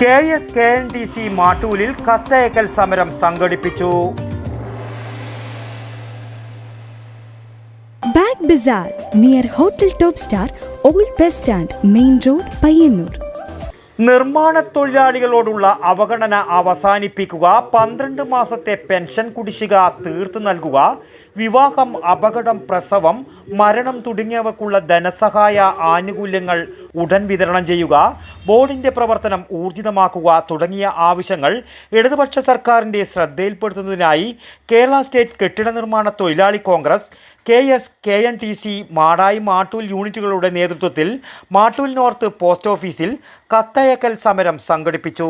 K S K N T C മാട്ടൂലിൽ കത്തയക്കൽ സമരം സംഘടിപ്പിച്ചു. Bag bazaar near hotel top star old bus stand main road Payyanur. നിർമ്മാണ തൊഴിലാളികളോടുള്ള അവഗണന അവസാനിപ്പിക്കുക പന്ത്രണ്ട് മാസത്തെ പെൻഷൻ കുടിശ്ശിക തീർത്തു നൽകുക വിവാഹം അപകടം പ്രസവം മരണം തുടങ്ങിയവക്കുള്ള ധനസഹായ ആനുകൂല്യങ്ങൾ ഉടൻ വിതരണം ചെയ്യുക ബോർഡിന്റെ പ്രവർത്തനം ഊർജിതമാക്കുക തുടങ്ങിയ ആവശ്യങ്ങൾ ഇടതുപക്ഷ സർക്കാരിന്റെ ശ്രദ്ധയിൽപ്പെടുത്തുന്നതിനായി കേരള സ്റ്റേറ്റ് കെട്ടിട നിർമ്മാണ തൊഴിലാളി Congress K S K N T C Madayi Mattool യൂണിറ്റുകളുടെ നേതൃത്വത്തിൽ മാട്ടൂൽ നോർത്ത് പോസ്റ്റ് ഓഫീസിൽ കത്തയക്കൽ സമരം സംഘടിപ്പിച്ചു.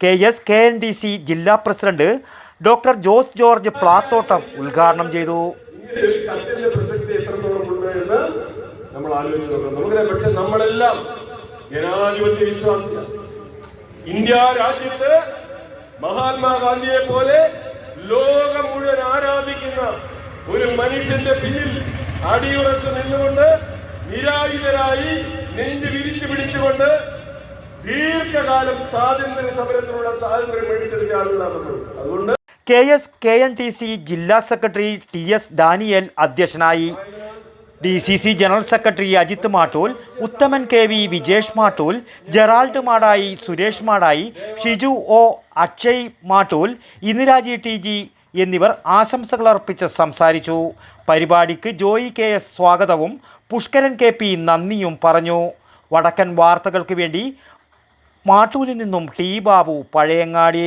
K S K N T C ജില്ലാ പ്രസിഡന്റ് ഡോക്ടർ ജോസ് ജോർജ് പ്ലാത്തോട്ടം ഉദ്ഘാടനം ചെയ്തു. നമ്മൾ നമ്മളെല്ലാം ജനാധിപത്യ വിശ്വാസിയാണ് ഇന്ത്യ രാജ്യത്ത് മഹാത്മാഗാന്ധിയെ പോലെ ലോകം മുഴുവൻ ആരാധിക്കുന്ന ഒരു മനുഷ്യന്റെ പിന്നിൽ അടിയുറച്ച് നിന്നുകൊണ്ട് നിരായുധരായി നെഞ്ച് വിരിച്ചു പിടിച്ചുകൊണ്ട് ദീർഘകാലം സ്വാതന്ത്ര്യ സമരത്തിനുള്ള സ്വാതന്ത്ര്യം മേടിച്ചെടുത്ത ആളുകളാണ് അതുകൊണ്ട് K S K N T C ജില്ലാ സെക്രട്ടറി ടി എസ് ഡാനിയൽ അധ്യക്ഷനായി. D C C general secretary Ajith Mattool Uthaman K V Vijesh Mattool Gerald Madayi Suresh Madayi Shiju O Akshay Mattool Indiraji T G എന്നിവർ ആശംസകൾ അർപ്പിച്ച് സംസാരിച്ചു. പരിപാടിക്ക് Joy K S സ്വാഗതവും Pushkaran K P നന്ദിയും പറഞ്ഞു. വടക്കൻ വാർത്തകൾക്ക് വേണ്ടി മാട്ടൂലിൽ നിന്നും ടി ബാബു പഴയങ്ങാടി